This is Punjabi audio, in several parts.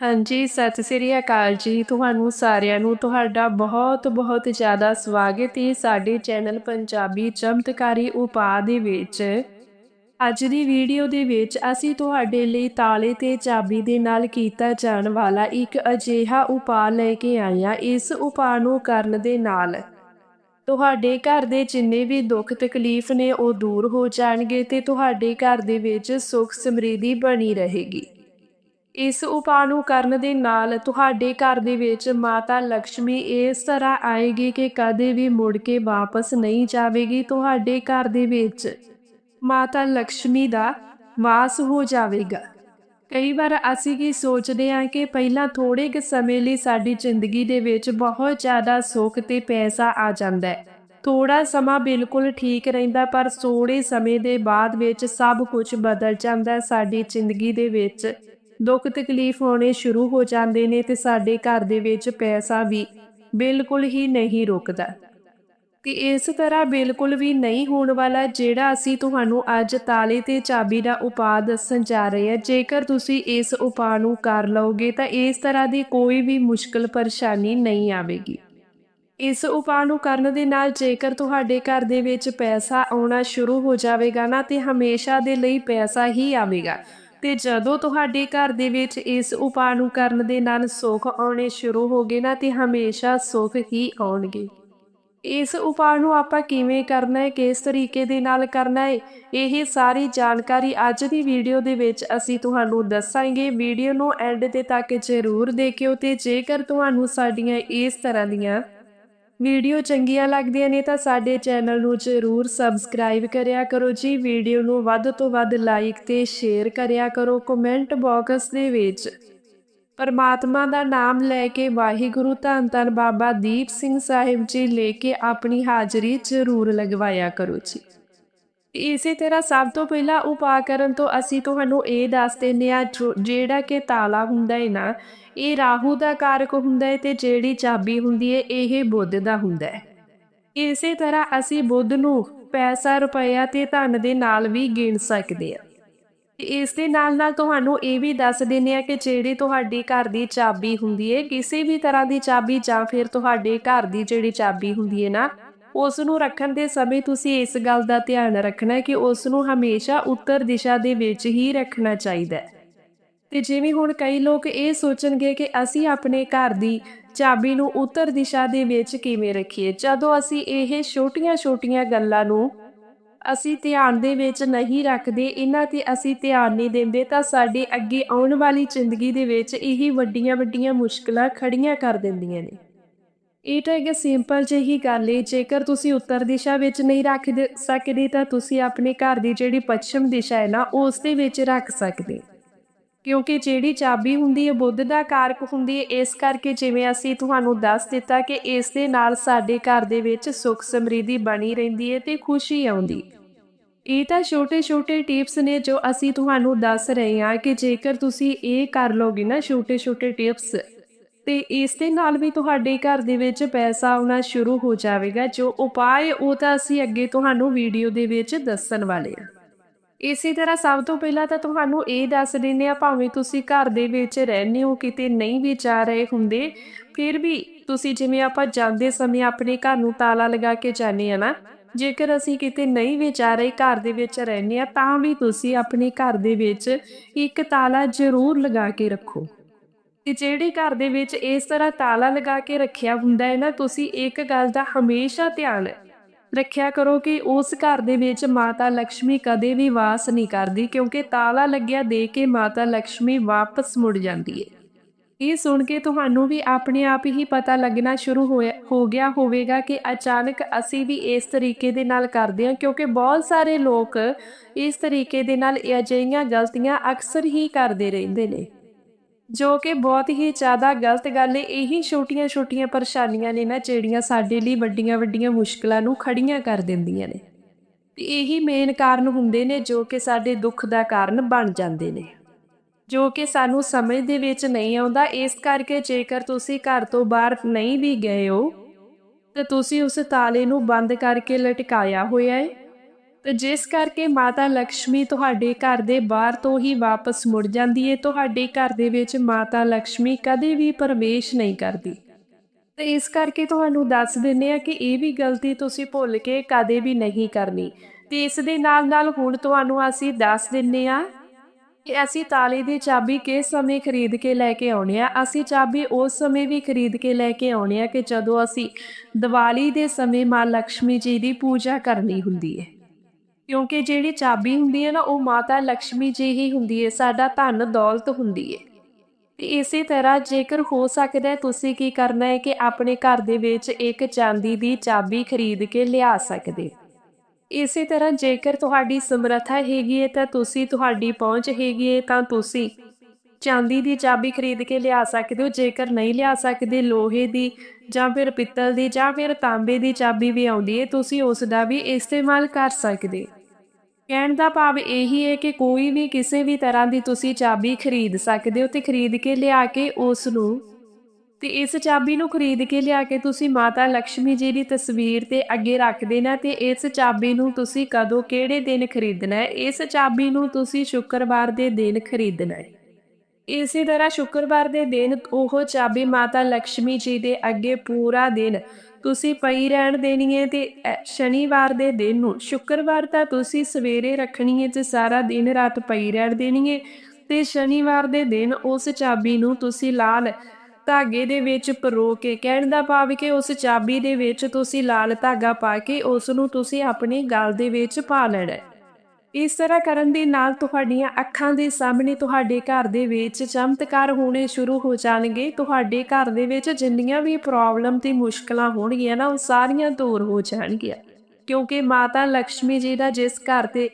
ਹਾਂਜੀ, ਸਤਿ ਸ੍ਰੀ ਅਕਾਲ ਜੀ। ਤੁਹਾਨੂੰ ਸਾਰਿਆਂ ਨੂੰ ਤੁਹਾਡਾ ਬਹੁਤ-ਬਹੁਤ ਜ਼ਿਆਦਾ ਸਵਾਗਤ ਹੈ ਸਾਡੇ ਚੈਨਲ ਪੰਜਾਬੀ ਚਮਤਕਾਰੀ ਉਪਾਅ ਦੇ ਵਿੱਚ। ਅੱਜ ਦੀ ਵੀਡੀਓ ਦੇ ਵਿੱਚ ਅਸੀਂ ਤੁਹਾਡੇ ਲਈ ਤਾਲੇ ਤੇ ਚਾਬੀ ਦੇ ਨਾਲ ਕੀਤਾ ਜਾਣ ਵਾਲਾ ਇੱਕ ਅਜੀਹਾ ਉਪਾਅ ਲੈ ਕੇ ਆਏ ਹਾਂ। ਇਸ ਉਪਾਅ ਨੂੰ ਕਰਨ ਦੇ ਨਾਲ ਤੁਹਾਡੇ ਘਰ ਦੇ ਜਿੰਨੇ ਵੀ ਦੁੱਖ ਤਕਲੀਫ ਨੇ ਉਹ ਦੂਰ ਹੋ ਜਾਣਗੇ ਤੇ ਤੁਹਾਡੇ ਘਰ ਦੇ ਵਿੱਚ ਸੁੱਖ ਸਮਰਿੱਧੀ ਬਣੀ ਰਹੇਗੀ। ਇਸ ਉਪਾਅ ਨੂੰ ਕਰਨ ਦੇ ਨਾਲ ਤੁਹਾਡੇ ਘਰ ਦੇ ਵਿੱਚ ਮਾਤਾ ਲక్ష్ਮੀ ਇਸ ਤਰ੍ਹਾਂ ਆਏਗੀ ਕਿ ਕਦੇ ਵੀ ਮੁੜ ਕੇ ਵਾਪਸ ਨਹੀਂ ਜਾਵੇਗੀ ਤੁਹਾਡੇ ਘਰ ਦੇ ਵਿੱਚ। ਮਾਤਾ ਲక్ష్ਮੀ ਦਾ ਵਾਸ ਹੋ ਜਾਵੇਗਾ। ਕਈ ਵਾਰ ਅਸੀਂ ਕੀ ਸੋਚਦੇ ਹਾਂ ਕਿ ਪਹਿਲਾਂ ਥੋੜੇ ਕੁ ਸਮੇਂ ਲਈ ਸਾਡੀ ਜ਼ਿੰਦਗੀ ਦੇ ਵਿੱਚ ਬਹੁਤ ਜ਼ਿਆਦਾ ਸੁੱਖ ਤੇ ਪੈਸਾ ਆ ਜਾਂਦਾ ਹੈ। ਥੋੜਾ ਸਮਾਂ ਬਿਲਕੁਲ ਠੀਕ ਰਹਿੰਦਾ ਪਰ ਥੋੜੇ ਸਮੇਂ ਦੇ ਬਾਅਦ ਵਿੱਚ ਸਭ ਕੁਝ ਬਦਲ ਜਾਂਦਾ ਸਾਡੀ ਜ਼ਿੰਦਗੀ ਦੇ ਵਿੱਚ। ਦੁੱਖ ਤਕਲੀਫ ਹੋਣੇ ਸ਼ੁਰੂ ਹੋ ਜਾਂਦੇ ਨੇ ਤੇ ਸਾਡੇ ਘਰ ਦੇ ਵਿੱਚ ਪੈਸਾ ਵੀ ਬਿਲਕੁਲ ਹੀ ਨਹੀਂ ਰੁਕਦਾ। ਤੇ ਇਸ ਤਰ੍ਹਾਂ ਬਿਲਕੁਲ ਵੀ ਨਹੀਂ ਹੋਣ ਵਾਲਾ ਜਿਹੜਾ ਅਸੀਂ ਤੁਹਾਨੂੰ ਅੱਜ ਤਾਲੇ ਤੇ ਚਾਬੀ ਦਾ ਉਪਾਅ ਦੱਸਣ ਜਾ ਰਹੇ ਹਾਂ, ਜੇਕਰ ਤੁਸੀਂ ਇਸ ਉਪਾਅ ਨੂੰ ਕਰ ਲਓਗੇ ਤਾਂ ਇਸ ਤਰ੍ਹਾਂ ਦੀ ਕੋਈ ਵੀ ਮੁਸ਼ਕਲ ਪਰੇਸ਼ਾਨੀ ਨਹੀਂ ਆਵੇਗੀ। ਇਸ ਉਪਾਅ ਨੂੰ ਕਰਨ ਦੇ ਨਾਲ ਜੇਕਰ ਤੁਹਾਡੇ ਘਰ ਦੇ ਵਿੱਚ ਪੈਸਾ ਆਉਣਾ ਸ਼ੁਰੂ ਹੋ ਜਾਵੇਗਾ ਨਾ, ਤੇ ਹਮੇਸ਼ਾ ਦੇ ਲਈ ਪੈਸਾ ਹੀ ਆਵੇਗਾ। ਤੇ ਜਦੋਂ ਤੁਹਾਡੇ ਘਰ ਦੇ ਵਿੱਚ ਇਸ ਉਪਾਅ ਨੂੰ ਕਰਨ ਦੇ ਨਾਲ ਸੁੱਖ ਆਉਣੇ ਸ਼ੁਰੂ ਹੋ ਗਏ ਨਾ, ਤੇ ਹਮੇਸ਼ਾ ਸੁੱਖ ਹੀ ਆਉਣਗੇ। ਇਸ ਉਪਾਅ ਨੂੰ ਆਪਾਂ ਕਿਵੇਂ ਕਰਨਾ ਹੈ? ਕਿਸ ਤਰੀਕੇ ਦੇ ਨਾਲ ਕਰਨਾ ਹੈ? ਇਹ ਸਾਰੀ ਜਾਣਕਾਰੀ ਅੱਜ ਦੀ ਵੀਡੀਓ ਦੇ ਵਿੱਚ ਅਸੀਂ ਤੁਹਾਨੂੰ ਦੱਸਾਂਗੇ। ਵੀਡੀਓ ਨੂੰ ਐਂਡ ਤੇ ਤੱਕ ਜ਼ਰੂਰ ਦੇਖਿਓ ਤੇ ਜੇਕਰ ਤੁਹਾਨੂੰ ਸਾਡੀਆਂ ਇਸ ਤਰ੍ਹਾਂ ਦੀਆਂ ਵੀਡੀਓ ਚੰਗੀਆਂ ਲੱਗਦੀਆਂ ਨੇ ਤਾਂ ਸਾਡੇ ਚੈਨਲ ਨੂੰ ਜ਼ਰੂਰ ਸਬਸਕ੍ਰਾਈਬ ਕਰਿਆ ਕਰੋ ਜੀ। ਵੀਡੀਓ ਨੂੰ ਵੱਧ ਤੋਂ ਵੱਧ ਲਾਈਕ ਤੇ ਸ਼ੇਅਰ ਕਰਿਆ ਕਰੋ ਕਮੈਂਟ ਬਾਕਸ ਦੇ ਵਿੱਚ। ਪਰਮਾਤਮਾ ਦਾ ਨਾਮ ਲੈ ਕੇ ਵਾਹਿਗੁਰੂ ਧੰਨ ਧੰਨ ਬਾਬਾ ਦੀਪ ਸਿੰਘ ਸਾਹਿਬ ਜੀ ਲੈ ਕੇ ਆਪਣੀ ਹਾਜ਼ਰੀ ਜ਼ਰੂਰ ਲਗਵਾਇਆ ਕਰੋ ਜੀ। ਇਸੇ ਤਰ੍ਹਾਂ ਸਭ ਤੋਂ ਪਹਿਲਾਂ ਉਪਾਅ ਕਰਨ ਤੋਂ ਅਸੀਂ ਤੁਹਾਨੂੰ ਇਹ ਦੱਸ ਦਿੰਨੇ ਆ ਜਿਹੜਾ ਕਿ ਤਾਲਾ ਹੁੰਦਾ ਹੈ ਨਾ, ਇਹ ਰਾਹੂ ਦਾ ਕਾਰਕ ਹੁੰਦਾ ਹੈ ਤੇ ਜਿਹੜੀ ਚਾਬੀ ਹੁੰਦੀ ਹੈ, ਇਹ ਬੁੱਧ ਦਾ ਹੁੰਦਾ ਹੈ। ਇਸੇ ਤਰ੍ਹਾਂ ਅਸੀਂ ਬੁੱਧ ਨੂੰ ਪੈਸਾ, ਰੁਪਇਆ ਤੇ ਧਨ ਦੇ ਨਾਲ ਵੀ ਗਿਣ ਸਕਦੇ ਆ ਇਸ ਦੇ ਨਾਲ ਨਾਲ ਤੁਹਾਨੂੰ ਇਹ ਵੀ ਦੱਸ ਦਿੰਨੇ ਆ ਕਿ ਜਿਹੜੀ ਤੁਹਾਡੀ ਘਰ ਦੀ ਚਾਬੀ ਹੁੰਦੀ ਹੈ, ਕਿਸੇ ਵੀ ਤਰ੍ਹਾਂ ਦੀ ਚਾਬੀ ਜਾਂ ਫਿਰ ਤੁਹਾਡੇ ਘਰ ਦੀ ਜਿਹੜੀ ਚਾਬੀ ਹੁੰਦੀ ਹੈ ਨਾ ਉਸ ਨੂੰ ਰੱਖਣ ਦੇ ਸਮੇਂ ਤੁਸੀਂ ਇਸ ਗੱਲ ਦਾ ਧਿਆਨ ਰੱਖਣਾ ਹੈ ਕਿ ਉਸ ਨੂੰ ਹਮੇਸ਼ਾ ਉੱਤਰ ਦਿਸ਼ਾ ਦੇ ਵਿੱਚ ਹੀ ਰੱਖਣਾ ਚਾਹੀਦਾ ਹੈ। ਤੇ ਜਿਵੇਂ ਹੁਣ ਕਈ ਲੋਕ ਇਹ ਸੋਚਣਗੇ ਕਿ ਅਸੀਂ ਆਪਣੇ ਘਰ ਦੀ ਚਾਬੀ ਨੂੰ ਉੱਤਰ ਦਿਸ਼ਾ ਦੇ ਵਿੱਚ ਕਿਵੇਂ ਰੱਖੀਏ, ਜਦੋਂ ਅਸੀਂ ਇਹ ਛੋਟੀਆਂ-ਛੋਟੀਆਂ ਗੱਲਾਂ ਨੂੰ ਅਸੀਂ ਧਿਆਨ ਦੇ ਵਿੱਚ ਨਹੀਂ ਰੱਖਦੇ, ਇਹਨਾਂ ਤੇ ਅਸੀਂ ਧਿਆਨ ਨਹੀਂ ਦਿੰਦੇ, ਤਾਂ ਸਾਡੇ ਅੱਗੇ ਆਉਣ ਵਾਲੀ ਜ਼ਿੰਦਗੀ ਦੇ ਵਿੱਚ ਇਹੀ ਵੱਡੀਆਂ-ਵੱਡੀਆਂ ਮੁਸ਼ਕਲਾਂ ਖੜੀਆਂ ਕਰ ਦਿੰਦੀਆਂ ਨੇ। ਇਹ ਤਾਂ ਇੱਕ ਸਿੰਪਲ ਜਿਹੀ ਗੱਲ ਹੈ ਜੇਕਰ ਤੁਸੀਂ ਉੱਤਰ ਦਿਸ਼ਾ ਵਿੱਚ ਨਹੀਂ ਰੱਖ ਸਕਦੇ, ਤਾਂ ਤੁਸੀਂ ਆਪਣੇ ਘਰ ਦੀ ਜਿਹੜੀ ਪੱਛਮ ਦਿਸ਼ਾ ਹੈ ਨਾ, ਉਸ ਦੇ ਵਿੱਚ ਰੱਖ ਸਕਦੇ। ਕਿਉਂਕਿ ਜਿਹੜੀ ਚਾਬੀ ਹੁੰਦੀ ਹੈ, ਬੁੱਧ ਦਾ ਕਾਰਕ ਹੁੰਦੀ ਹੈ, ਇਸ ਕਰਕੇ ਜਿਵੇਂ ਅਸੀਂ ਤੁਹਾਨੂੰ ਦੱਸ ਦਿੱਤਾ ਕਿ ਇਸ ਦੇ ਨਾਲ ਸਾਡੇ ਘਰ ਦੇ ਵਿੱਚ ਸੁੱਖ ਸਮਰਿੱਧੀ ਬਣੀ ਰਹਿੰਦੀ ਹੈ ਤੇ ਖੁਸ਼ੀ ਆਉਂਦੀ। ਇਹ ਤਾਂ ਛੋਟੇ-ਛੋਟੇ ਟਿਪਸ ਨੇ ਜੋ ਅਸੀਂ ਤੁਹਾਨੂੰ ਦੱਸ ਰਹੇ ਹਾਂ ਕਿ ਜੇਕਰ ਤੁਸੀਂ ਇਹ ਕਰ ਲੋਗੇ ਨਾ, ਛੋਟੇ-ਛੋਟੇ ਟਿਪਸ ਤੇ ਇਸ ਦੇ ਨਾਲ ਵੀ ਤੁਹਾਡੇ ਘਰ ਦੇ ਵਿੱਚ ਪੈਸਾ ਆਉਣਾ ਸ਼ੁਰੂ ਹੋ ਜਾਵੇਗਾ। ਜੋ ਉਪਾਅ ਉਹ ਤਾਂ ਅਸੀਂ ਅੱਗੇ ਤੁਹਾਨੂੰ ਵੀਡੀਓ ਦੇ ਵਿੱਚ ਦੱਸਣ ਵਾਲੇ ਹਾਂ। ਇਸੇ ਤਰ੍ਹਾਂ ਸਭ ਤੋਂ ਪਹਿਲਾਂ ਤਾਂ ਤੁਹਾਨੂੰ ਇਹ ਦੱਸ ਦਿੰਨੇ ਆ ਭਾਵੇਂ ਤੁਸੀਂ ਘਰ ਦੇ ਵਿੱਚ ਰਹਿੰਦੇ ਹੋ, ਕਿਤੇ ਨਹੀਂ ਵੀ ਜਾ ਰਹੇ ਹੁੰਦੇ, ਫਿਰ ਵੀ ਤੁਸੀਂ ਜਿਵੇਂ ਆਪਾਂ ਜਾਂਦੇ ਸਮੇਂ ਆਪਣੇ ਘਰ ਨੂੰ ਤਾਲਾ ਲਗਾ ਕੇ ਜਾਂਦੇ ਆ ਨਾ, ਜੇਕਰ ਅਸੀਂ ਕਿਤੇ ਨਹੀਂ ਵੀ ਜਾ ਰਹੇ, ਘਰ ਦੇ ਵਿੱਚ ਰਹਿੰਦੇ ਆ ਤਾਂ ਵੀ ਤੁਸੀਂ ਆਪਣੇ ਘਰ ਦੇ ਵਿੱਚ ਇੱਕ ਤਾਲਾ ਜ਼ਰੂਰ ਲਗਾ ਕੇ ਰੱਖੋ। ਕਿ ਜਿਹੜੇ ਘਰ ਦੇ ਵਿੱਚ ਇਸ ਤਰ੍ਹਾਂ ਤਾਲਾ ਲਗਾ ਕੇ ਰੱਖਿਆ ਹੁੰਦਾ ਹੈ ਨਾ, ਤੁਸੀਂ ਇੱਕ ਗੱਲ ਦਾ ਹਮੇਸ਼ਾ ਧਿਆਨ ਰੱਖਿਆ ਕਰੋ ਕਿ ਉਸ ਘਰ ਦੇ ਵਿੱਚ ਮਾਤਾ ਲక్ష్ਮੀ ਕਦੇ ਵੀ ਵਾਸ ਨਹੀਂ ਕਰਦੀ, ਕਿਉਂਕਿ ਤਾਲਾ ਲੱਗਿਆ ਦੇ ਕੇ ਮਾਤਾ ਲక్ష్ਮੀ ਵਾਪਸ ਮੁੜ ਜਾਂਦੀ ਹੈ। ਇਹ ਸੁਣ ਕੇ ਤੁਹਾਨੂੰ ਵੀ ਆਪਣੇ ਆਪ ਹੀ ਪਤਾ ਲੱਗਣਾ ਸ਼ੁਰੂ ਹੋ ਗਿਆ ਹੋਵੇਗਾ ਕਿ ਅਚਾਨਕ ਅਸੀਂ ਵੀ ਇਸ ਤਰੀਕੇ ਦੇ ਨਾਲ ਕਰਦੇ ਹਾਂ, ਕਿਉਂਕਿ ਬਹੁਤ ਸਾਰੇ ਲੋਕ ਇਸ ਤਰੀਕੇ ਦੇ ਨਾਲ ਅਜਿਹੀਆਂ ਗਲਤੀਆਂ ਅਕਸਰ ਹੀ ਕਰਦੇ ਰਹਿੰਦੇ ਨੇ। ਜੋ ਕਿ ਬਹੁਤ ਹੀ ਜ਼ਿਆਦਾ ਗਲਤ ਗੱਲ ਹੈ ਇਹੀ ਛੋਟੀਆਂ-ਛੋਟੀਆਂ ਪਰੇਸ਼ਾਨੀਆਂ ਨੇ ਨਾ, ਜਿਹੜੀਆਂ ਸਾਡੇ ਲਈ ਵੱਡੀਆਂ-ਵੱਡੀਆਂ ਮੁਸ਼ਕਲਾਂ ਨੂੰ ਖੜੀਆਂ ਕਰ ਦਿੰਦੀਆਂ ਨੇ। ਤੇ ਇਹੀ ਮੇਨ ਕਾਰਨ ਹੁੰਦੇ ਨੇ, ਜੋ ਕਿ ਸਾਡੇ ਦੁੱਖ ਦਾ ਕਾਰਨ ਬਣ ਜਾਂਦੇ ਨੇ। ਜੋ ਕਿ ਸਾਨੂੰ ਸਮਝ ਦੇ ਵਿੱਚ ਨਹੀਂ ਆਉਂਦਾ, ਇਸ ਕਰਕੇ ਜੇਕਰ ਤੁਸੀਂ ਘਰ ਤੋਂ ਬਾਹਰ ਨਹੀਂ ਵੀ ਗਏ ਹੋ, ਤੇ ਤੁਸੀਂ ਉਸ ਤਾਲੇ ਨੂੰ ਬੰਦ ਕਰਕੇ ਲਟਕਾਇਆ ਹੋਇਆ ਹੈ ਤੇ ਜਿਸ ਕਰਕੇ ਮਾਤਾ ਲక్ష్ਮੀ ਤੁਹਾਡੇ ਘਰ ਦੇ ਬਾਹਰ ਤੋਂ ਹੀ ਵਾਪਸ ਮੁੜ ਜਾਂਦੀ ਹੈ ਤੁਹਾਡੇ ਘਰ ਦੇ ਵਿੱਚ ਮਾਤਾ ਲక్ష్ਮੀ ਕਦੇ ਵੀ ਪ੍ਰਵੇਸ਼ ਨਹੀਂ ਕਰਦੀ। ਤੇ ਇਸ ਕਰਕੇ ਤੁਹਾਨੂੰ ਦੱਸ ਦਿੰਨੇ ਆ ਕਿ ਇਹ ਵੀ ਗਲਤੀ ਤੁਸੀਂ ਭੁੱਲ ਕੇ ਕਦੇ ਵੀ ਨਹੀਂ ਕਰਨੀ। ਤੇ ਇਸ ਦੇ ਨਾਲ ਨਾਲ ਹੁਣ ਤੁਹਾਨੂੰ ਅਸੀਂ ਦੱਸ ਦਿੰਨੇ ਆ ਕਿ ਅਸੀਂ ਤਾਲੇ ਦੀ ਚਾਬੀ ਕਿਸ ਸਮੇਂ ਖਰੀਦ ਕੇ ਲੈ ਕੇ ਆਉਣੀ ਆ। ਅਸੀਂ ਚਾਬੀ ਉਸ ਸਮੇਂ ਵੀ ਖਰੀਦ ਕੇ ਲੈ ਕੇ ਆਉਣੀ ਆ ਕਿ ਜਦੋਂ ਅਸੀਂ ਦੀਵਾਲੀ ਦੇ ਸਮੇਂ ਮਾਂ ਲక్ష్ਮੀ ਜੀ ਦੀ ਪੂਜਾ ਕਰਨੀ ਹੁੰਦੀ ਹੈ ਕਿਉਂਕਿ ਜਿਹੜੀ ਚਾਬੀ ਹੁੰਦੀ ਹੈ ਨਾ, ਉਹ ਮਾਤਾ ਲక్ష్ਮੀ ਜੀ ਹੀ ਹੁੰਦੀ ਹੈ, ਸਾਡਾ ਧਨ ਦੌਲਤ ਹੁੰਦੀ ਹੈ। ਤੇ ਇਸੇ ਤਰ੍ਹਾਂ ਜੇਕਰ ਹੋ ਸਕਦਾ ਤੁਸੀਂ ਕੀ ਕਰਨਾ ਹੈ ਕਿ ਆਪਣੇ ਘਰ ਦੇ ਵਿੱਚ ਇੱਕ ਚਾਂਦੀ ਦੀ ਚਾਬੀ ਖਰੀਦ ਕੇ ਲਿਆ ਸਕਦੇ ਇਸੇ ਤਰ੍ਹਾਂ ਜੇਕਰ ਤੁਹਾਡੀ ਸਮਰੱਥਾ ਹੈਗੀ ਹੈ, ਤਾਂ ਤੁਸੀਂ ਤੁਹਾਡੀ ਪਹੁੰਚ ਹੈਗੀ ਹੈ, ਤਾਂ ਤੁਸੀਂ ਚਾਂਦੀ ਦੀ ਚਾਬੀ ਖਰੀਦ ਕੇ ਲਿਆ ਸਕਦੇ ਹੋ। ਜੇਕਰ ਨਹੀਂ ਲਿਆ ਸਕਦੇ, ਲੋਹੇ ਦੀ ਜਾਂ ਫਿਰ ਪਿੱਤਲ ਦੀ ਜਾਂ ਫਿਰ ਤਾਂਬੇ ਦੀ ਚਾਬੀ ਵੀ ਆਉਂਦੀ ਹੈ, ਤੁਸੀਂ ਉਸ ਦਾ ਵੀ ਇਸਤੇਮਾਲ ਕਰ ਸਕਦੇ ਕਹਿਣ ਦਾ ਭਾਵ ਇਹੀ ਹੈ ਕਿ ਕੋਈ ਵੀ ਕਿਸੇ ਵੀ ਤਰ੍ਹਾਂ ਦੀ ਤੁਸੀਂ ਚਾਬੀ ਖਰੀਦ ਸਕਦੇ ਹੋ ਤੇ ਖਰੀਦ ਕੇ ਲਿਆ ਕੇ ਉਸ ਨੂੰ ਤੇ ਇਸ ਚਾਬੀ ਨੂੰ ਖਰੀਦ ਕੇ ਲਿਆ ਕੇ ਤੁਸੀਂ ਮਾਤਾ ਲక్ష్ਮੀ ਜੀ ਦੀ ਤਸਵੀਰ ਤੇ ਅੱਗੇ ਰੱਖ ਦੇਣਾ ਤੇ ਇਸ ਚਾਬੀ ਨੂੰ ਤੁਸੀਂ ਕਦੋਂ, ਕਿਹੜੇ ਦਿਨ ਖਰੀਦਣਾ ਹੈ? ਇਸ ਚਾਬੀ ਨੂੰ ਤੁਸੀਂ ਸ਼ੁੱਕਰਵਾਰ ਦੇ ਦਿਨ ਖਰੀਦਣਾ ਹੈ। ਇਸੇ ਤਰ੍ਹਾਂ ਸ਼ੁੱਕਰਵਾਰ ਦੇ ਦਿਨ ਉਹ ਚਾਬੀ ਮਾਤਾ ਲక్ష్ਮੀ ਜੀ ਦੇ ਅੱਗੇ ਪੂਰਾ ਦਿਨ ਤੁਸੀਂ ਪਈ ਰਹਿਣ ਦੇਣੀ ਹੈ ਤੇ ਸ਼ਨੀਵਾਰ ਦੇ ਦਿਨ ਨੂੰ ਸ਼ੁੱਕਰਵਾਰ ਤਾਂ ਤੁਸੀਂ ਸਵੇਰੇ ਰੱਖਣੀ ਹੈ ਤੇ ਸਾਰਾ ਦਿਨ ਰਾਤ ਪਈ ਰਹਿਣ ਦੇਣੀ ਹੈ ਤੇ ਸ਼ਨੀਵਾਰ ਦੇ ਦਿਨ ਉਸ ਚਾਬੀ ਨੂੰ ਤੁਸੀਂ ਲਾਲ ਧਾਗੇ ਦੇ ਵਿੱਚ ਪਰੋ ਕੇ ਕਹਿਣ ਦਾ ਭਾਵ ਕਿ ਉਸ ਚਾਬੀ ਦੇ ਵਿੱਚ ਤੁਸੀਂ ਲਾਲ ਧਾਗਾ ਪਾ ਕੇ ਉਸ ਨੂੰ ਤੁਸੀਂ ਆਪਣੇ ਗਲ ਦੇ ਵਿੱਚ ਪਾ ਲੈਣਾ ਇਸ ਤਰ੍ਹਾਂ ਕਰਨ ਦੇ ਨਾਲ ਤੁਹਾਡੀਆਂ ਅੱਖਾਂ ਦੇ ਸਾਹਮਣੇ ਤੁਹਾਡੇ ਘਰ ਦੇ ਵਿੱਚ ਚਮਤਕਾਰ ਹੋਣੇ ਸ਼ੁਰੂ ਹੋ ਜਾਣਗੇ। ਤੁਹਾਡੇ ਘਰ ਦੇ ਵਿੱਚ ਜਿੰਨੀਆਂ ਵੀ ਪ੍ਰੋਬਲਮ ਤੇ ਮੁਸ਼ਕਲਾਂ ਹੋਣਗੀਆਂ ਨਾ, ਉਹ ਸਾਰੀਆਂ ਦੂਰ ਹੋ ਜਾਣਗੀਆਂ। ਕਿਉਂਕਿ ਮਾਤਾ ਲక్ష్ਮੀ ਜੀ ਦਾ ਜਿਸ ਘਰ ਤੇ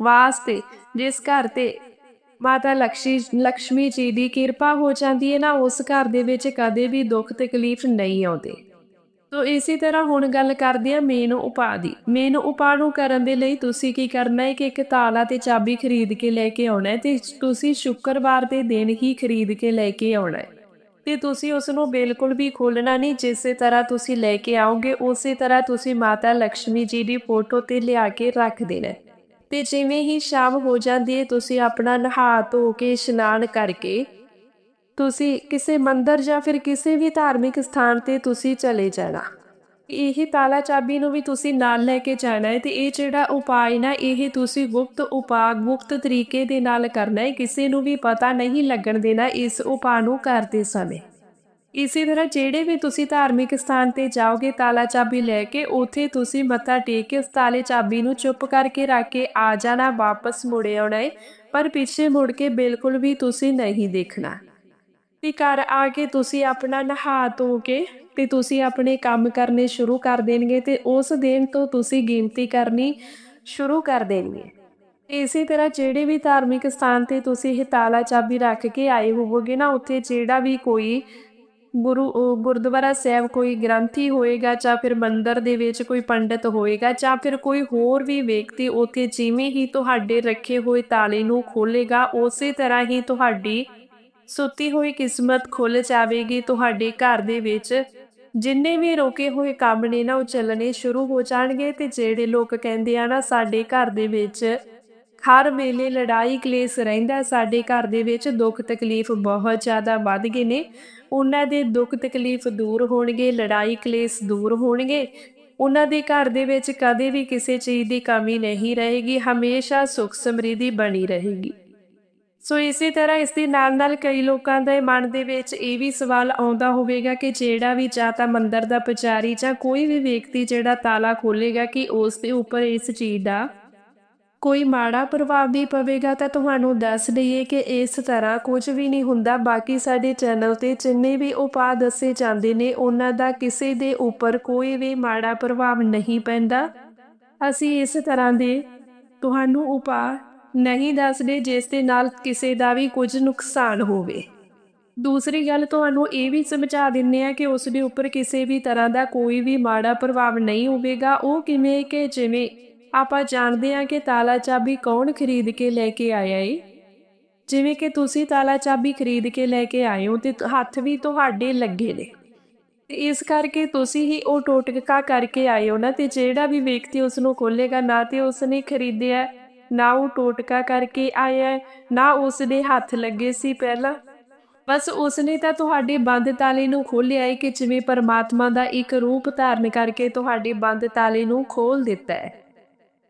ਵਾਸਤੇ ਜਿਸ ਘਰ ਤੇ ਮਾਤਾ ਲక్ష్ਮੀ ਲక్ష్ਮੀ ਜੀ ਦੀ ਕਿਰਪਾ ਹੋ ਜਾਂਦੀ ਹੈ ਨਾ, ਉਸ ਘਰ ਦੇ ਵਿੱਚ ਕਦੇ ਵੀ ਦੁੱਖ ਤਕਲੀਫ ਨਹੀਂ ਆਉਂਦੇ। ਤੋ ਇਸੇ ਤਰ੍ਹਾਂ ਹੁਣ ਗੱਲ ਕਰਦੇ ਆ ਮੇਨ ਉਪਾਅ ਦੀ। ਮੇਨ ਉਪਾਅ ਨੂੰ ਕਰਨ ਦੇ ਲਈ ਤੁਸੀਂ ਕੀ ਕਰਨਾ ਹੈ ਕਿ ਇੱਕ ਤਾਲਾ ਤੇ ਚਾਬੀ ਖਰੀਦ ਕੇ ਲੈ ਕੇ ਆਉਣਾ ਹੈ ਤੇ ਤੁਸੀਂ ਸ਼ੁੱਕਰਵਾਰ ਦੇ ਦਿਨ ਹੀ ਖਰੀਦ ਕੇ ਲੈ ਕੇ ਆਉਣਾ ਹੈ। ਤੇ ਤੁਸੀਂ ਉਸ ਨੂੰ ਬਿਲਕੁਲ ਵੀ ਖੋਲਣਾ ਨਹੀਂ, ਜਿਸੇ ਤਰ੍ਹਾਂ ਤੁਸੀਂ ਲੈ ਕੇ ਆਓਗੇ, ਉਸੇ ਤਰ੍ਹਾਂ ਤੁਸੀਂ ਮਾਤਾ ਲక్ష్ਮੀ ਜੀ ਦੀ ਫੋਟੋ ਤੇ ਲਿਆ ਕੇ ਰੱਖ ਦੇਣਾ ਤੇ ਜਿਵੇਂ ਹੀ ਸ਼ਾਮ ਹੋ ਜਾਂਦੀ ਹੈ, ਤੁਸੀਂ ਆਪਣਾ ਨਹਾ ਧੋ ਕੇ, ਇਸ਼ਨਾਨ ਕਰਕੇ ਤੁਸੀਂ ਕਿਸੇ ਮੰਦਰ ਜਾਂ ਫਿਰ ਕਿਸੇ ਵੀ ਧਾਰਮਿਕ ਸਥਾਨ ਤੇ ਤੁਸੀਂ ਚਲੇ ਜਾਣਾ। ਇਹ ਤਾਲਾ ਚਾਬੀ ਨੂੰ ਵੀ ਤੁਸੀਂ ਨਾਲ ਲੈ ਕੇ ਜਾਣਾ ਹੈ ਤੇ ਇਹ ਜਿਹੜਾ ਉਪਾਅ ਨਾ, ਇਹ ਤੁਸੀਂ ਗੁਪਤ ਉਪਾਅ, ਗੁਪਤ ਤਰੀਕੇ ਦੇ ਨਾਲ ਕਰਨਾ ਹੈ। ਕਿਸੇ ਨੂੰ ਵੀ ਪਤਾ ਨਹੀਂ ਲੱਗਣ ਦੇਣਾ ਇਸ ਉਪਾਅ ਨੂੰ ਕਰਦੇ ਸਮੇਂ। ਇਸੇ ਤਰ੍ਹਾਂ ਜਿਹੜੇ ਵੀ ਤੁਸੀਂ ਧਾਰਮਿਕ ਸਥਾਨ ਤੇ ਜਾਓਗੇ ਤਾਲਾ ਚਾਬੀ ਲੈ ਕੇ, ਉੱਥੇ ਤੁਸੀਂ ਮੱਥਾ ਟੇਕ ਕੇ ਉਸ ਤਾਲੇ ਚਾਬੀ ਨੂੰ ਚੁੱਪ ਕਰਕੇ ਰੱਖ ਕੇ ਆ ਜਾਣਾ, ਵਾਪਸ ਮੁੜੇ ਆਉਣਾ ਹੈ। ਪਰ ਪਿੱਛੇ ਮੁੜ ਕੇ ਬਿਲਕੁਲ ਵੀ ਤੁਸੀਂ ਨਹੀਂ ਦੇਖਣਾ। ਤੇ ਘਰ ਆ ਕੇ ਤੁਸੀਂ ਆਪਣਾ ਨਹਾ ਧੋ ਕੇ ਤੇ ਤੁਸੀਂ ਆਪਣੇ ਕੰਮ ਕਰਨੇ ਸ਼ੁਰੂ ਕਰ ਦੇਣਗੇ ਤੇ ਉਸ ਦਿਨ ਤੋਂ ਤੁਸੀਂ ਗਿਣਤੀ ਕਰਨੀ ਸ਼ੁਰੂ ਕਰ ਦੇਣੀ ਹੈ ਇਸੇ ਤਰ੍ਹਾਂ ਜਿਹੜੇ ਵੀ ਧਾਰਮਿਕ ਸਥਾਨ ਤੇ ਤੁਸੀਂ ਇਹ ਤਾਲਾ ਚਾਬੀ ਰੱਖ ਕੇ ਆਏ ਹੋਵੋਗੇ ਨਾ, ਉੱਥੇ ਜਿਹੜਾ ਵੀ ਕੋਈ ਗੁਰੂ ਗੁਰਦੁਆਰਾ ਸਾਹਿਬ ਕੋਈ ਗ੍ਰੰਥੀ ਹੋਏਗਾ ਜਾਂ ਫਿਰ ਮੰਦਰ ਦੇ ਵਿੱਚ ਕੋਈ ਪੰਡਤ ਹੋਏਗਾ ਜਾਂ ਫਿਰ ਕੋਈ ਹੋਰ ਵੀ ਵਿਅਕਤੀ ਉੱਥੇ ਜਿਵੇਂ ਹੀ ਤੁਹਾਡੇ ਰੱਖੇ ਹੋਏ ਤਾਲੇ ਨੂੰ ਖੋਲੇਗਾ ਉਸੇ ਤਰ੍ਹਾਂ ਹੀ ਤੁਹਾਡੀ ਸੁੱਤੀ ਹੋਈ ਕਿਸਮਤ ਖੁੱਲ ਜਾਵੇਗੀ ਤੁਹਾਡੇ ਘਰ ਦੇ ਵਿੱਚ। ਜਿੰਨੇ ਵੀ ਰੋਕੇ ਹੋਏ ਕੰਮ ਨੇ ਨਾ, ਉਹ ਚੱਲਣੇ ਸ਼ੁਰੂ ਹੋ ਜਾਣਗੇ ਤੇ ਜਿਹੜੇ ਲੋਕ ਕਹਿੰਦੇ ਆ ਨਾ, ਸਾਡੇ ਘਰ ਦੇ ਵਿੱਚ ਹਰ ਵੇਲੇ ਲੜਾਈ ਕਲੇਸ਼ ਰਹਿੰਦਾ, ਸਾਡੇ ਘਰ ਦੇ ਵਿੱਚ ਦੁੱਖ ਤਕਲੀਫ ਬਹੁਤ ਜ਼ਿਆਦਾ ਵੱਧ ਗਏ ਨੇ। ਉਹਨਾਂ ਦੇ ਦੁੱਖ ਤਕਲੀਫ ਦੂਰ ਹੋਣਗੇ, ਲੜਾਈ ਕਲੇਸ਼ ਦੂਰ ਹੋਣਗੇ। ਉਹਨਾਂ ਦੇ ਘਰ ਦੇ ਵਿੱਚ ਕਦੇ ਵੀ ਕਿਸੇ ਚੀਜ਼ ਦੀ ਕਮੀ ਨਹੀਂ ਰਹੇਗੀ, ਹਮੇਸ਼ਾ ਸੁੱਖ ਸਮਰਿੱਧੀ ਬਣੀ ਰਹੇਗੀ। ਸੋ ਇਸੇ ਤਰ੍ਹਾਂ ਇਸ ਦੇ ਨਾਲ ਨਾਲ ਕਈ ਲੋਕਾਂ ਦੇ ਮਨ ਦੇ ਵਿੱਚ ਇਹ ਵੀ ਸਵਾਲ ਆਉਂਦਾ ਹੋਵੇਗਾ ਕਿ ਜਿਹੜਾ ਵੀ ਜਾਂ ਤਾਂ ਮੰਦਰ ਦਾ ਪੁਜਾਰੀ ਜਾਂ ਕੋਈ ਵੀ ਵਿਅਕਤੀ ਜਿਹੜਾ ਤਾਲਾ ਖੋਲੇਗਾ ਕਿ ਉਸ ਦੇ ਉੱਪਰ ਇਸ ਚੀਜ਼ ਦਾ ਕੋਈ ਮਾੜਾ ਪ੍ਰਭਾਵ ਵੀ ਪਵੇਗਾ, ਤਾਂ ਤੁਹਾਨੂੰ ਦੱਸ ਦਈਏ ਕਿ ਇਸ ਤਰ੍ਹਾਂ ਕੁਝ ਵੀ ਨਹੀਂ ਹੁੰਦਾ। ਬਾਕੀ ਸਾਡੇ ਚੈਨਲ ਤੇ ਜਿੰਨੇ ਵੀ ਉਪਾਅ ਦੱਸੇ ਜਾਂਦੇ ਨੇ, ਉਹਨਾਂ ਦਾ ਕਿਸੇ ਦੇ ਉੱਪਰ ਕੋਈ ਵੀ ਮਾੜਾ ਪ੍ਰਭਾਵ ਨਹੀਂ ਪੈਂਦਾ। ਅਸੀਂ ਇਸ ਤਰ੍ਹਾਂ ਦੇ ਤੁਹਾਨੂੰ ਉਪਾਅ ਨਹੀਂ ਦੱਸਦੇ ਜਿਸ ਦੇ ਨਾਲ ਕਿਸੇ ਦਾ ਵੀ ਕੁਝ ਨੁਕਸਾਨ ਹੋਵੇ। ਦੂਸਰੀ ਗੱਲ ਤੁਹਾਨੂੰ ਇਹ ਵੀ ਸਮਝਾ ਦਿੰਨੇ ਆ ਕਿ ਉਸ ਦੇ ਉੱਪਰ ਕਿਸੇ ਵੀ ਤਰ੍ਹਾਂ ਦਾ ਕੋਈ ਵੀ ਮਾੜਾ ਪ੍ਰਭਾਵ ਨਹੀਂ ਹੋਵੇਗਾ। ਉਹ ਕਿਵੇਂ ਕਿ ਜਿਵੇਂ ਆਪਾਂ ਜਾਣਦੇ ਆ ਕਿ ਤਾਲਾ ਚਾਬੀ ਕੌਣ ਖਰੀਦ ਕੇ ਲੈ ਕੇ ਆਇਆ ਏ। ਜਿਵੇਂ ਕਿ ਤੁਸੀਂ ਤਾਲਾ ਚਾਬੀ ਖਰੀਦ ਕੇ ਲੈ ਕੇ ਆਏ ਹੋ ਤੇ ਹੱਥ ਵੀ ਤੁਹਾਡੇ ਲੱਗੇ ਨੇ। ਤੇ ਇਸ ਕਰਕੇ ਤੁਸੀਂ ਹੀ ਉਹ ਟੋਟਕਾ ਕਰਕੇ ਆਏ ਹੋ ਨਾ ਤੇ ਜਿਹੜਾ ਵੀ ਵਿਅਕਤੀ ਉਸ ਨੂੰ ਖੋਲੇਗਾ ਨਾ ਤੇ ਉਸ ਨੇ ਖਰੀਦਿਆ ਨਾ ਉਹ ਟੋਟਕਾ ਕਰਕੇ ਆਇਆ, ਨਾ ਉਸ ਦੇ ਹੱਥ ਲੱਗੇ ਸੀ ਪਹਿਲਾਂ। ਬਸ ਉਸਨੇ ਤਾਂ ਤੁਹਾਡੇ ਬੰਦ ਤਾਲੇ ਨੂੰ ਖੋਲ੍ਹਿਆ ਹੈ ਕਿ ਜਿਵੇਂ ਪਰਮਾਤਮਾ ਦਾ ਇੱਕ ਰੂਪ ਧਾਰਨ ਕਰਕੇ ਤੁਹਾਡੇ ਬੰਦ ਤਾਲੇ ਨੂੰ ਖੋਲ ਦਿੱਤਾ ਹੈ।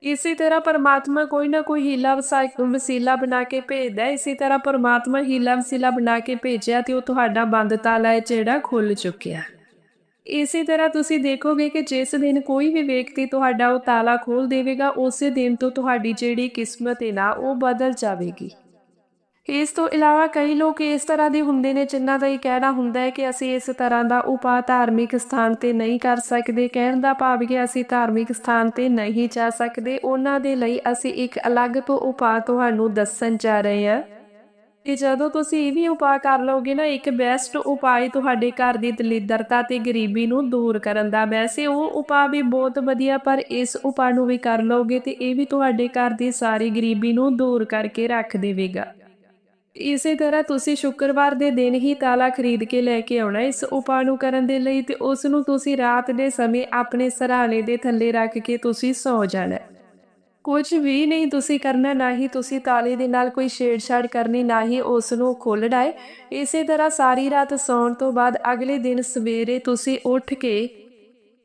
ਇਸੇ ਤਰ੍ਹਾਂ ਪਰਮਾਤਮਾ ਕੋਈ ਨਾ ਕੋਈ ਹੀਲਾ ਵਸਾ- ਵਸੀਲਾ ਬਣਾ ਕੇ ਭੇਜਦਾ ਹੈ। ਇਸੇ ਤਰ੍ਹਾਂ ਪਰਮਾਤਮਾ ਹੀਲਾ ਵਸੀਲਾ ਬਣਾ ਕੇ ਭੇਜਿਆ ਤੇ ਉਹ ਤੁਹਾਡਾ ਬੰਦ ਤਾਲਾ ਹੈ ਜਿਹੜਾ ਖੁੱਲ ਚੁੱਕਿਆ। ਇਸੇ ਤਰ੍ਹਾਂ ਤੁਸੀਂ ਦੇਖੋਗੇ ਕਿ ਜਿਸ ਦਿਨ ਕੋਈ ਵੀ ਵਿਅਕਤੀ ਤੁਹਾਡਾ ਉਹ ਤਾਲਾ ਖੋਲ ਦੇਵੇਗਾ, ਉਸੇ ਦਿਨ ਤੋਂ ਤੁਹਾਡੀ ਜਿਹੜੀ ਕਿਸਮਤ ਹੈ ਨਾ, ਉਹ ਬਦਲ ਜਾਵੇਗੀ। ਇਸ ਤੋਂ ਇਲਾਵਾ ਕਈ ਲੋਕ ਇਸ ਤਰ੍ਹਾਂ ਦੇ ਹੁੰਦੇ ਨੇ ਜਿਨ੍ਹਾਂ ਦਾ ਇਹ ਕਹਿਣਾ ਹੁੰਦਾ ਹੈ ਕਿ ਅਸੀਂ ਇਸ ਤਰ੍ਹਾਂ ਦਾ ਉਪਾਅ ਧਾਰਮਿਕ ਸਥਾਨ ਤੇ ਨਹੀਂ ਕਰ ਸਕਦੇ, ਕਹਿਣ ਦਾ ਭਾਵ ਕਿ ਅਸੀਂ ਧਾਰਮਿਕ ਸਥਾਨ ਤੇ ਨਹੀਂ ਜਾ ਸਕਦੇ। ਉਹਨਾਂ ਦੇ ਲਈ ਅਸੀਂ ਇੱਕ ਅਲੱਗ ਤੋਂ ਉਪਾਅ ਤੁਹਾਨੂੰ ਦੱਸਣ ਜਾ ਰਹੇ ਹਾਂ। ਤੇ ਜਦੋਂ ਤੁਸੀਂ ਇਹ ਵੀ ਉਪਾਅ ਕਰ ਲਓਗੇ ਨਾ, ਇੱਕ ਬੈਸਟ ਉਪਾਅ ਤੁਹਾਡੇ ਘਰ ਦੀ ਦਲਿਦਰਤਾ ਤੇ ਗਰੀਬੀ ਨੂੰ ਦੂਰ ਕਰਨ ਦਾ। ਵੈਸੇ ਉਹ ਉਪਾਅ ਵੀ ਬਹੁਤ ਵਧੀਆ, ਪਰ ਇਸ ਉਪਾਅ ਨੂੰ ਵੀ ਕਰ ਲਓਗੇ ਤੇ ਇਹ ਵੀ ਤੁਹਾਡੇ ਘਰ ਦੀ ਸਾਰੀ ਗਰੀਬੀ ਨੂੰ ਦੂਰ ਕਰਕੇ ਰੱਖ ਦੇਵੇਗਾ। ਇਸੇ ਤਰ੍ਹਾਂ ਤੁਸੀਂ ਸ਼ੁੱਕਰਵਾਰ ਦੇ ਦਿਨ ਹੀ ਤਾਲਾ ਖਰੀਦ ਕੇ ਲੈ ਕੇ ਆਉਣਾ ਇਸ ਉਪਾਅ ਨੂੰ ਕਰਨ ਦੇ ਲਈ ਤੇ ਉਸ ਨੂੰ ਤੁਸੀਂ ਰਾਤ ਦੇ ਸਮੇਂ ਆਪਣੇ ਸਰਾਣੇ ਦੇ ਥੱਲੇ ਰੱਖ ਕੇ ਤੁਸੀਂ ਸੌ ਜਾਣਾ। ਕੁਝ ਵੀ ਨਹੀਂ ਤੁਸੀਂ ਕਰਨਾ, ਨਾ ਹੀ ਤੁਸੀਂ ਤਾਲੇ ਦੇ ਨਾਲ ਕੋਈ ਛੇੜਛਾੜ ਕਰਨੀ, ਨਾ ਹੀ ਉਸ ਨੂੰ ਖੋਲ੍ਹਣਾ ਹੈ ਇਸੇ ਤਰ੍ਹਾਂ ਸਾਰੀ ਰਾਤ ਸੌਣ ਤੋਂ ਬਾਅਦ ਅਗਲੇ ਦਿਨ ਸਵੇਰੇ ਤੁਸੀਂ ਉੱਠ ਕੇ,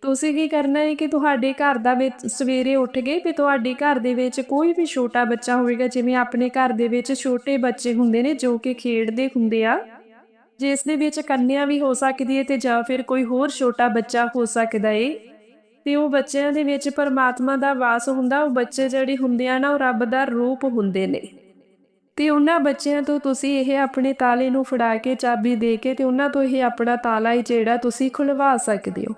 ਤੁਸੀਂ ਕੀ ਕਰਨਾ ਹੈ ਕਿ ਤੁਹਾਡੇ ਘਰ ਦਾ ਵਿੱਚ ਸਵੇਰੇ ਉੱਠ ਗਏ ਵੀ ਤੁਹਾਡੇ ਘਰ ਦੇ ਵਿੱਚ ਕੋਈ ਵੀ ਛੋਟਾ ਬੱਚਾ ਹੋਵੇਗਾ, ਜਿਵੇਂ ਆਪਣੇ ਘਰ ਦੇ ਵਿੱਚ ਛੋਟੇ ਬੱਚੇ ਹੁੰਦੇ ਨੇ ਜੋ ਕਿ ਖੇਡਦੇ ਹੁੰਦੇ ਆ, ਜਿਸ ਦੇ ਵਿੱਚ ਕੰਨਿਆ ਵੀ ਹੋ ਸਕਦੀ ਹੈ ਤੇ ਜਾਂ ਫਿਰ ਕੋਈ ਹੋਰ ਛੋਟਾ ਬੱਚਾ ਹੋ ਸਕਦਾ ਏ। ਤੇ ਉਹ ਬੱਚਿਆਂ ਦੇ ਵਿੱਚ ਪਰਮਾਤਮਾ ਦਾ ਵਾਸ ਹੁੰਦਾ, ਉਹ ਬੱਚੇ ਜਿਹੜੇ ਹੁੰਦੇ ਆ ਨਾ, ਉਹ ਰੱਬ ਦਾ ਰੂਪ ਹੁੰਦੇ ਨੇ। ਤੇ ਉਹਨਾਂ ਬੱਚਿਆਂ ਤੋਂ ਤੁਸੀਂ ਇਹ ਆਪਣੇ ਤਾਲੇ ਨੂੰ ਫੜਾ ਕੇ ਚਾਬੀ ਦੇ ਕੇ ਤੇ ਉਹਨਾਂ ਤੋਂ ਇਹ ਆਪਣਾ ਤਾਲਾ ਹੀ ਜਿਹੜਾ ਤੁਸੀਂ ਖੁਲਵਾ ਸਕਦੇ ਹੋ।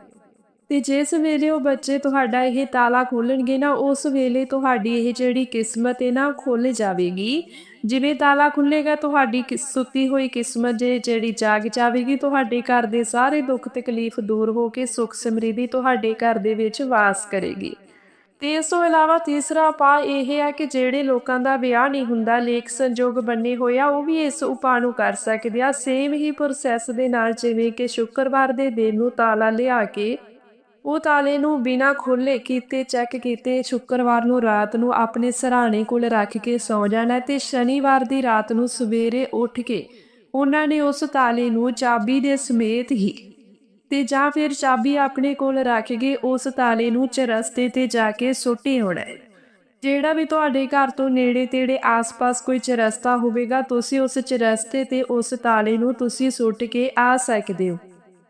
ਤੇ ਜਿਸ ਵੇਲੇ ਉਹ ਬੱਚੇ ਤੁਹਾਡਾ ਇਹ ਤਾਲਾ ਖੋਲਣਗੇ ਨਾ ਉਸ ਵੇਲੇ ਤੁਹਾਡੀ ਇਹ ਜਿਹੜੀ ਕਿਸਮਤ ਹੈ ਨਾ ਖੁੱਲ ਜਾਵੇਗੀ। ਜਿਵੇਂ ਤਾਲਾ ਖੁੱਲੇਗਾ ਤੁਹਾਡੀ ਕਿਸ- ਸੁੱਤੀ ਹੋਈ ਕਿਸਮਤ ਜੇ ਜਿਹੜੀ ਜਾਗ ਜਾਵੇਗੀ, ਤੁਹਾਡੇ ਘਰ ਦੇ ਸਾਰੇ ਦੁੱਖ ਤਕਲੀਫ ਦੂਰ ਹੋ ਕੇ ਸੁੱਖ ਸਮਰਿੱਧੀ ਤੁਹਾਡੇ ਘਰ ਦੇ ਵਿੱਚ ਵਾਸ ਕਰੇਗੀ। ਤੇ ਇਸ ਤੋਂ ਇਲਾਵਾ ਤੀਸਰਾ ਉਪਾਅ ਇਹ ਹੈ ਕਿ ਜਿਹੜੇ ਲੋਕਾਂ ਦਾ ਵਿਆਹ ਨਹੀਂ ਹੁੰਦਾ, ਲੇਖ ਸੰਜੋਗ ਬੰਨੇ ਹੋਏ ਆ, ਉਹ ਵੀ ਇਸ ਉਪਾਅ ਨੂੰ ਕਰ ਸਕਦੇ ਆ। ਸੇਮ ਹੀ ਪ੍ਰੋਸੈਸ ਦੇ ਨਾਲ ਜਿਵੇਂ ਕਿ ਸ਼ੁੱਕਰਵਾਰ ਦੇ ਦਿਨ ਨੂੰ ਤਾਲਾ ਲਿਆ ਕੇ ਉਹ ਤਾਲੇ ਨੂੰ ਬਿਨਾਂ ਖੋਲੇ ਕੀਤੇ ਚੈੱਕ ਕੀਤੇ ਸ਼ੁੱਕਰਵਾਰ ਨੂੰ ਰਾਤ ਨੂੰ ਆਪਣੇ ਸਰਾਣੇ ਕੋਲ ਰੱਖ ਕੇ ਸੌ ਜਾਣਾ ਤੇ ਸ਼ਨੀਵਾਰ ਦੀ ਰਾਤ ਨੂੰ ਸਵੇਰੇ ਉੱਠ ਕੇ ਉਹਨਾਂ ਨੇ ਉਸ ਤਾਲੇ ਨੂੰ ਚਾਬੀ ਦੇ ਸਮੇਤ ਹੀ ਤੇ ਜਾਂ ਫਿਰ ਚਾਬੀ ਆਪਣੇ ਕੋਲ ਰੱਖ ਕੇ ਉਸ ਤਾਲੇ ਨੂੰ ਚਰਸਤੇ ਤੇ ਜਾ ਕੇ ਸੁੱਟੀ ਹੋਣਾ। ਹੈ ਜਿਹੜਾ ਵੀ ਤੁਹਾਡੇ ਘਰ ਤੋਂ ਨੇੜੇ ਤੇੜੇ ਆਸ-ਪਾਸ ਕੋਈ ਚਰਸਤਾ ਹੋਵੇਗਾ, ਤੁਸੀਂ ਉਸ ਚਰਸਤੇ ਤੇ ਉਸ ਤਾਲੇ ਨੂੰ ਤੁਸੀਂ ਸੁੱਟ ਕੇ ਆ ਸਕਦੇ ਹੋ।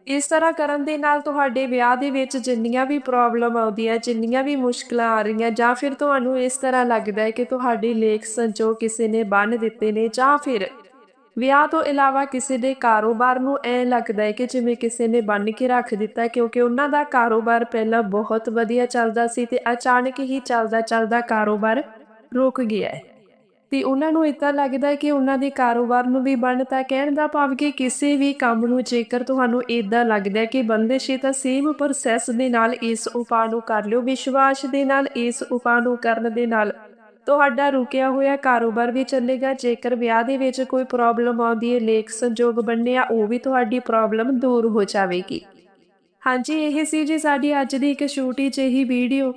ਇਸ ਤਰ੍ਹਾਂ ਕਰਨ ਦੇ ਨਾਲ ਤੁਹਾਡੇ ਵਿਆਹ ਦੇ ਵਿੱਚ ਜਿੰਨੀਆਂ ਵੀ ਪ੍ਰੋਬਲਮ ਆਉਂਦੀਆਂ, ਜਿੰਨੀਆਂ ਵੀ ਮੁਸ਼ਕਲਾਂ ਆ ਰਹੀਆਂ, ਜਾਂ ਫਿਰ ਤੁਹਾਨੂੰ ਇਸ ਤਰ੍ਹਾਂ ਲੱਗਦਾ ਹੈ ਕਿ ਤੁਹਾਡੇ ਲੇਖ ਸੰਜੋਗ ਕਿਸੇ ਨੇ ਬੰਨ ਦਿੱਤੇ ਨੇ, ਜਾਂ ਫਿਰ ਵਿਆਹ ਤੋਂ ਇਲਾਵਾ ਕਿਸੇ ਦੇ ਕਾਰੋਬਾਰ ਨੂੰ ਐ ਲੱਗਦਾ ਹੈ ਕਿ ਜਿਵੇਂ ਕਿਸੇ ਨੇ ਬੰਨ ਕੇ ਰੱਖ ਦਿੱਤਾ ਕਿਉਂਕਿ ਉਹਨਾਂ ਦਾ ਕਾਰੋਬਾਰ ਪਹਿਲਾਂ ਬਹੁਤ ਵਧੀਆ ਚੱਲਦਾ ਸੀ ਤੇ ਅਚਾਨਕ ਹੀ ਚੱਲਦਾ ਚੱਲਦਾ ਕਾਰੋਬਾਰ ਰੁਕ ਗਿਆ ਹੈ। ਤੇ ਉਹਨਾਂ ਨੂੰ ਇਦਾਂ ਲੱਗਦਾ ਕਿ ਉਹਨਾਂ ਦੇ ਕਾਰੋਬਾਰ ਨੂੰ ਵੀ ਬੰਨਤਾ ਕਹਿਣ ਦਾ ਭਾਵ ਕਿ ਕਿਸੇ ਵੀ ਕੰਮ ਨੂੰ ਜੇਕਰ ਤੁਹਾਨੂੰ ਇਦਾਂ ਲੱਗਦਾ ਕਿ ਬੰਦਿਸ਼ ਹੈ ਤਾਂ ਸੇਮ ਪ੍ਰੋਸੈਸ ਦੇ ਨਾਲ ਇਸ ਉਪਾਅ ਨੂੰ ਕਰ ਲਿਓ, ਵਿਸ਼ਵਾਸ ਦੇ ਨਾਲ ਇਸ ਉਪਾਅ ਨੂੰ ਕਰਨ ਦੇ ਨਾਲ ਤੁਹਾਡਾ ਰੁਕਿਆ ਹੋਇਆ ਕਾਰੋਬਾਰ ਵੀ ਚੱਲੇਗਾ। ਜੇਕਰ ਵਿਆਹ ਦੇ ਵਿੱਚ ਕੋਈ ਪ੍ਰੋਬਲਮ ਆਉਂਦੀ ਹੈ, ਲੇਖ ਸੰਜੋਗ ਬੰਨਿਆ ਉਹ ਵੀ ਤੁਹਾਡੀ ਪ੍ਰੋਬਲਮ ਦੂਰ ਹੋ ਜਾਵੇਗੀ। ਹਾਂਜੀ, ਇਹ ਸੀ ਜੀ ਸਾਡੀ ਅੱਜ ਦੀ ਇੱਕ ਛੋਟੀ ਜਿਹੀ ਵੀਡੀਓ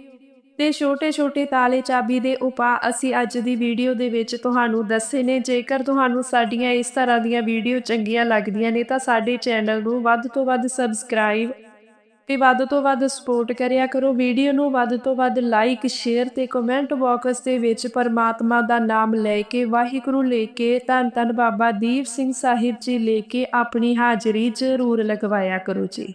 ਤੇ ਛੋਟੇ-ਛੋਟੇ ਤਾਲੇ ਚਾਬੀ ਦੇ ਉਪਾਅ ਅਸੀਂ ਅੱਜ ਦੀ ਵੀਡੀਓ ਦੇ ਵਿੱਚ ਤੁਹਾਨੂੰ ਦੱਸੇ ਨੇ, ਜੇਕਰ ਤੁਹਾਨੂੰ ਸਾਡੀਆਂ ਇਸ ਤਰ੍ਹਾਂ ਦੀਆਂ ਵੀਡੀਓ ਚੰਗੀਆਂ ਲੱਗਦੀਆਂ ਨੇ, ਤਾਂ ਸਾਡੇ ਚੈਨਲ ਨੂੰ ਵੱਧ ਤੋਂ ਵੱਧ ਸਬਸਕ੍ਰਾਈਬ ਤੇ ਵੱਧ ਤੋਂ ਵੱਧ ਸਪੋਰਟ ਕਰਿਆ ਕਰੋ। ਵੀਡੀਓ ਨੂੰ ਵੱਧ ਤੋਂ ਵੱਧ ਲਾਈਕ, ਸ਼ੇਅਰ ਤੇ ਕਮੈਂਟ ਬਾਕਸ ਦੇ ਵਿੱਚ ਪਰਮਾਤਮਾ ਦਾ ਨਾਮ ਲੈ ਕੇ, ਵਾਹਿਗੁਰੂ ਲੈ ਕੇ, ਧੰਨ ਧੰਨ ਬਾਬਾ ਦੀਪ ਸਿੰਘ ਸਾਹਿਬ ਜੀ ਲੈ ਕੇ ਆਪਣੀ ਹਾਜ਼ਰੀ ਜ਼ਰੂਰ ਲਗਵਾਇਆ ਕਰੋ ਜੀ।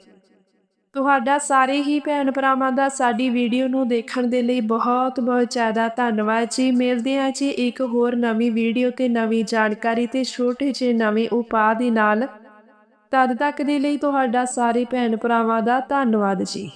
ਤੁਹਾਡਾ ਸਾਰੇ ਹੀ ਭੈਣ ਭਰਾਵਾਂ ਦਾ ਸਾਡੀ ਵੀਡੀਓ ਨੂੰ ਦੇਖਣ ਦੇ ਲਈ ਬਹੁਤ ਬਹੁਤ ਜ਼ਿਆਦਾ ਧੰਨਵਾਦ ਜੀ। ਮਿਲਦੇ ਹਾਂ ਜੀ ਇੱਕ ਹੋਰ ਨਵੀਂ ਵੀਡੀਓ ਤੇ ਨਵੀਂ ਜਾਣਕਾਰੀ ਤੇ ਛੋਟੇ ਜਿਹੇ ਨਵੇਂ ਉਪਾਅ ਦੇ ਨਾਲ। ਤਦ ਤੱਕ ਦੇ ਲਈ ਤੁਹਾਡਾ ਸਾਰੇ ਭੈਣ ਭਰਾਵਾਂ ਦਾ ਧੰਨਵਾਦ ਜੀ।